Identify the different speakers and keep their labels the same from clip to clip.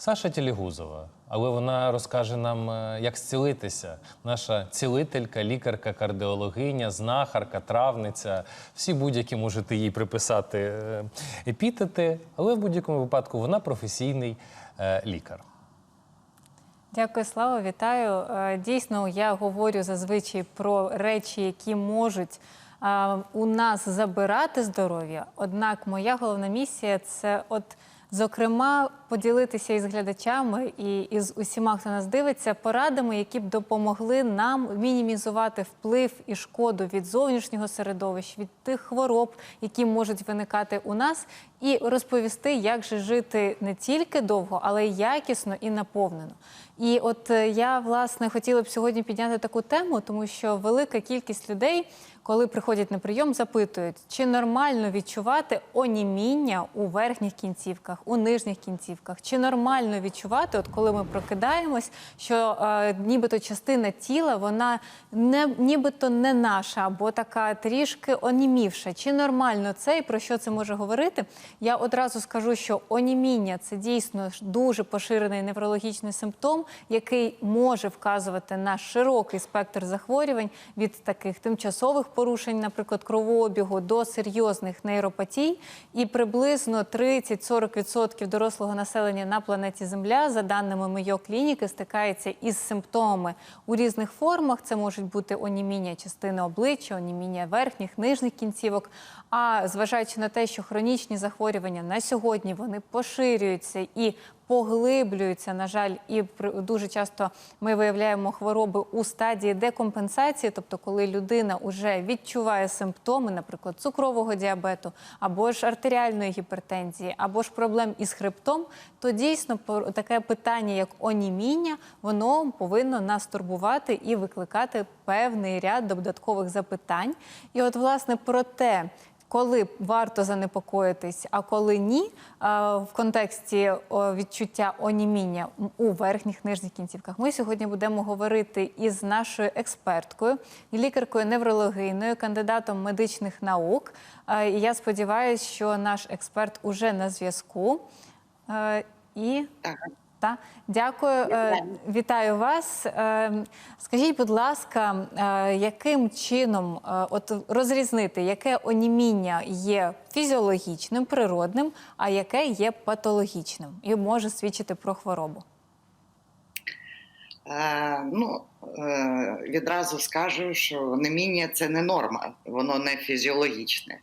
Speaker 1: Саша Тілігузова, але вона розкаже нам, е, як зцілитися. Наша цілителька, лікарка, кардіологиня, знахарка, травниця. Всі будь-які можете їй приписати е, епітети, але в будь-якому випадку вона професійний е, лікар.
Speaker 2: Дякую, Слава, вітаю. Дійсно, я говорю зазвичай про речі, які можуть у нас забирати здоров'я. Однак, моя головна місія це от. Зокрема, поділитися із глядачами і із усіма, хто нас дивиться, порадами, які б допомогли нам мінімізувати вплив і шкоду від зовнішнього середовища, від тих хвороб, які можуть виникати у нас, і розповісти, як же жити не тільки довго, але й якісно і наповнено. І от е, я власне хотіла б сьогодні підняти таку тему, тому що велика кількість людей, коли приходять на прийом, запитують, чи нормально відчувати оніміння у верхніх кінцівках, у нижніх кінцівках, чи нормально відчувати, от коли ми прокидаємось, що е, нібито частина тіла вона не нібито не наша, або така трішки онімівша. Чи нормально це і про що це може говорити? Я одразу скажу, що оніміння це дійсно дуже поширений неврологічний симптом, який може вказувати на широкий спектр захворювань від таких тимчасових порушень, наприклад, кровообігу, до серйозних нейропатій. І приблизно 30-40% дорослого населення на планеті Земля, за даними Мейо клініки, стикається із симптомами у різних формах. Це можуть бути оніміння частини обличчя, оніміння верхніх, нижніх кінцівок. А зважаючи на те, що хронічні захворювання на сьогодні вони поширюються і поглиблюються, на жаль, і дуже часто ми виявляємо хвороби у стадії декомпенсації, тобто коли людина вже відчуває симптоми, наприклад, цукрового діабету, або ж артеріальної гіпертензії, або ж проблем із хребтом, то дійсно таке питання, як оніміння, воно повинно нас турбувати і викликати певний ряд додаткових запитань. І от, власне, про те, коли варто занепокоїтись, а коли ні, в контексті відчуття оніміння у верхніх нижніх кінцівках, ми сьогодні будемо говорити із нашою експерткою, лікаркою неврологиною, кандидатом медичних наук. Я сподіваюся, що наш експерт уже на зв'язку. І
Speaker 3: Так.
Speaker 2: Та дякую, е,
Speaker 3: Вітаю.
Speaker 2: вітаю вас. Е, Скажіть, будь ласка, е, яким чином от розрізнити, яке оніміння є фізіологічним, природним, а яке є патологічним і може свідчити про хворобу?
Speaker 3: Е, ну, е, відразу скажу, що неміння це не норма, воно не фізіологічне,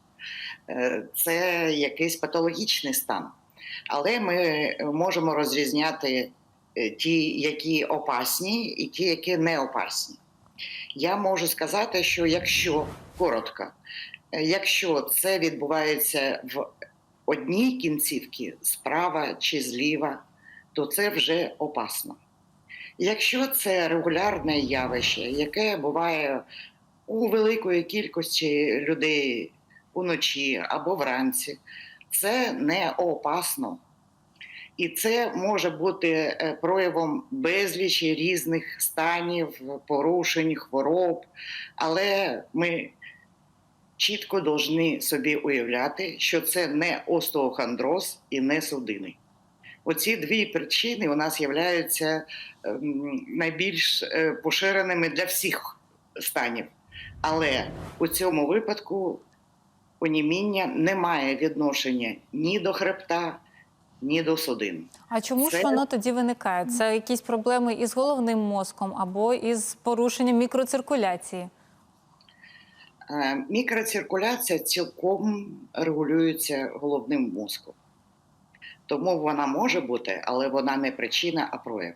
Speaker 3: Е, це якийсь патологічний стан. Але ми можемо розрізняти е, ті, які опасні, і ті, які не опасні. Я можу сказати, що якщо коротко, е, якщо це відбувається в одній кінцівці, справа чи зліва, то це вже опасно. Якщо це регулярне явище, яке буває у великої кількості людей уночі або вранці, це не опасно. І це може бути е, проявом безлічі різних станів, порушень, хвороб. Але ми чітко повинні собі уявляти, що це не остеохондроз і не судини. Оці дві причини у нас являються ем, найбільш е, поширеними для всіх станів. Але у цьому випадку оніміння не має відношення ні до хребта, ні до судин.
Speaker 2: А чому
Speaker 3: Це-
Speaker 2: ж воно тоді виникає? Це якісь проблеми із головним мозком або із порушенням мікроциркуляції?
Speaker 3: Е, Мікроциркуляція цілком регулюється головним мозком. Тому вона може бути, але вона не причина, а прояв.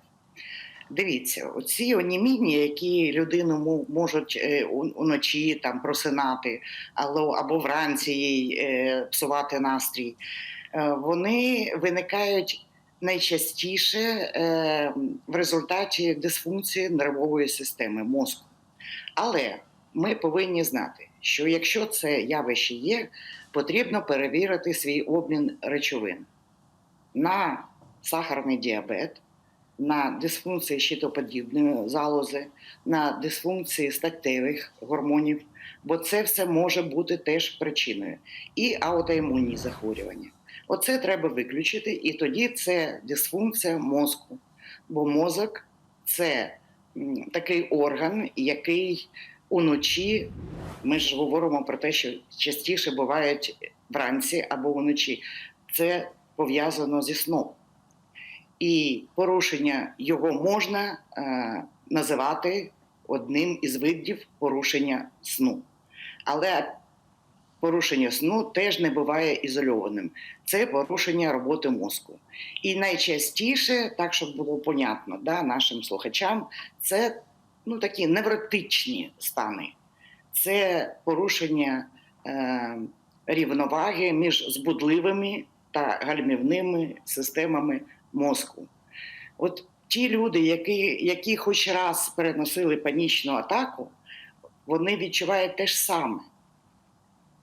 Speaker 3: Дивіться, оці оніміння, які людину можуть е, уночі там просинати, або, вранці їй е, псувати настрій, е, вони виникають найчастіше в результаті дисфункції нервової системи мозку. Але ми повинні знати, що якщо це явище є, потрібно перевірити свій обмін речовин на сахарний діабет, на дисфункції щитоподібної залози, на дисфункції статевих гормонів, бо це все може бути теж причиною, і аутоімунні захворювання. Оце треба виключити, і тоді це дисфункція мозку. Бо мозок це такий орган, який уночі, ми ж говоримо про те, що частіше бувають вранці або вночі. Це пов'язано зі сном. І порушення його можна е, називати одним із видів порушення сну. Але порушення сну теж не буває ізольованим. Це порушення роботи мозку. І найчастіше, так щоб було понятно да, нашим слухачам, це ну, такі невротичні стани. Це порушення е, рівноваги між збудливими та гальмівними системами мозку. От ті люди, які, які хоч раз переносили панічну атаку, вони відчувають те ж саме.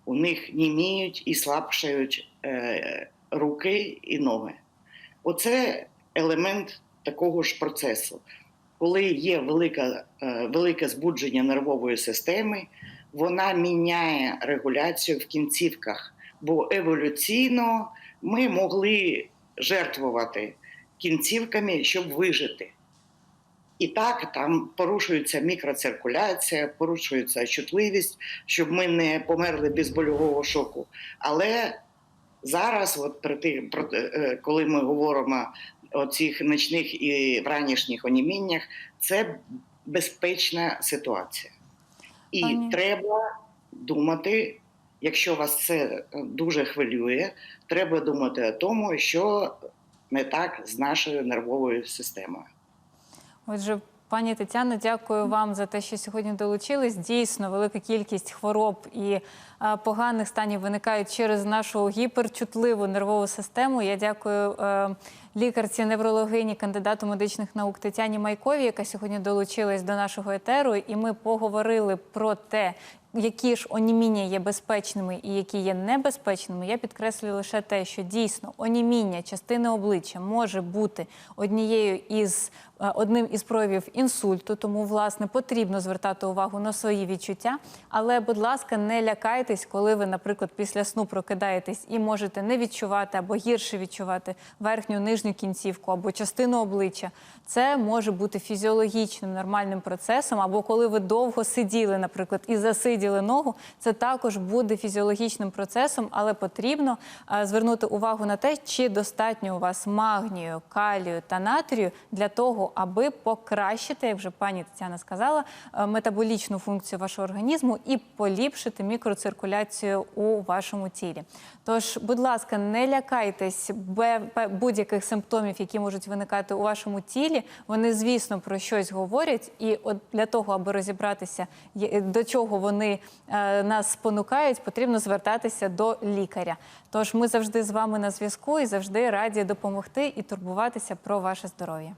Speaker 3: У них німіють і слабшають е, руки і ноги. Оце елемент такого ж процесу. Коли є велика, е, велике збудження нервової системи, вона міняє регуляцію в кінцівках, бо еволюційно ми могли жертвувати кінцівками, щоб вижити. І так там порушується мікроциркуляція, порушується чутливість, щоб ми не померли без больового шоку. Але зараз, от при тих, про, е, коли ми говоримо о цих нічних і вранішніх оніміннях, це безпечна ситуація. І
Speaker 2: Пані-
Speaker 3: треба думати, якщо вас це е, дуже хвилює, треба думати о тому, що не так з нашою нервовою системою.
Speaker 2: Отже, пані Тетяно, дякую вам за те, що сьогодні долучились. Дійсно, велика кількість хвороб і е, поганих станів виникають через нашу гіперчутливу нервову систему. Я дякую е, лікарці неврологині, кандидату медичних наук Тетяні Майковій, яка сьогодні долучилась до нашого етеру. І ми поговорили про те, які ж оніміння є безпечними і які є небезпечними, я підкреслюю лише те, що дійсно оніміння частини обличчя може бути однією із одним із проявів інсульту, тому власне потрібно звертати увагу на свої відчуття. Але, будь ласка, не лякайтесь, коли ви, наприклад, після сну прокидаєтесь і можете не відчувати або гірше відчувати верхню нижню кінцівку або частину обличчя. Це може бути фізіологічним нормальним процесом, або коли ви довго сиділи, наприклад, і засиділи ногу, це також буде фізіологічним процесом, але потрібно е, звернути увагу на те, чи достатньо у вас магнію, калію та натрію для того, аби покращити, як вже пані Тетяна сказала, е, метаболічну функцію вашого організму і поліпшити мікроциркуляцію у вашому тілі. Тож, будь ласка, не лякайтесь будь-яких симптомів, які можуть виникати у вашому тілі. Вони, звісно, про щось говорять, і от для того, аби розібратися, до чого вони е, нас спонукають, потрібно звертатися до лікаря. Тож ми завжди з вами на зв'язку і завжди раді допомогти і турбуватися про ваше здоров'я.